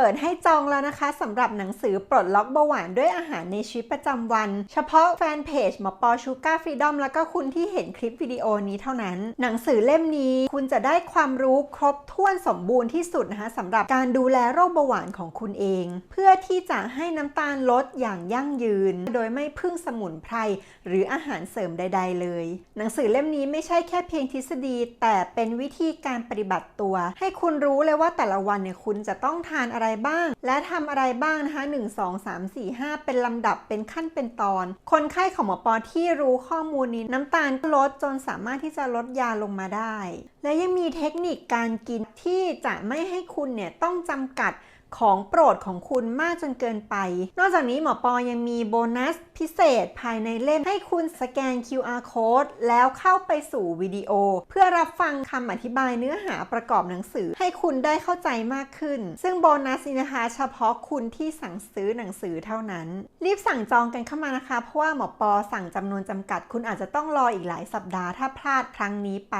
เปิดให้จองแล้วนะคะสำหรับหนังสือปลดล็อกเบาหวานด้วยอาหารในชีวิตประจำวัน เฉพาะแฟนเพจหมอปอชูการ์ฟรีดอมแล้วก็คุณที่เห็นคลิปวิดีโอนี้เท่านั้น หนังสือเล่มนี้คุณจะได้ความรู้ครบถ้วนสมบูรณ์ที่สุดนะคะสำหรับการดูแลโรคเบาหวานของคุณเอง เพื่อที่จะให้น้ำตาลลดอย่างยั่งยืน โดยไม่พึ่งสมุนไพรหรืออาหารเสริมใด ๆ เลย หนังสือเล่มนี้ไม่ใช่แค่เพียงทฤษฎี แต่เป็นวิธีการปฏิบัติตัว ให้คุณรู้เลยว่าแต่ละวันเนี่ยคุณจะต้องทานอะไรบ้าง และทำอะไรบ้างนะคะ1 2 3 4 5 เป็นลำดับเป็นขั้นเป็นตอน คนไข้ของหมอปอที่รู้ข้อมูลนี้น้ำตาลลดจนสามารถที่จะลดยาลงมาได้ และยังมีเทคนิคการกินที่จะไม่ให้คุณเนี่ยต้องจำกัดของโปรดของคุณมากจนเกินไป นอกจากนี้หมอปอยังมีโบนัสพิเศษภายในเล่มให้คุณสแกน QR code แล้วเข้าไปสู่วิดีโอ เพื่อรับฟังคำอธิบายเนื้อหาประกอบหนังสือให้คุณได้เข้าใจมากขึ้น ซึ่งโบนัสนี้นะคะ เฉพาะคุณที่สั่งซื้อหนังสือเท่านั้น รีบสั่งจองกันเข้ามานะคะ เพราะว่าหมอปอสั่งจำนวนจำกัด คุณอาจจะต้องรออีกหลายสัปดาห์ถ้าพลาดครั้งนี้ไป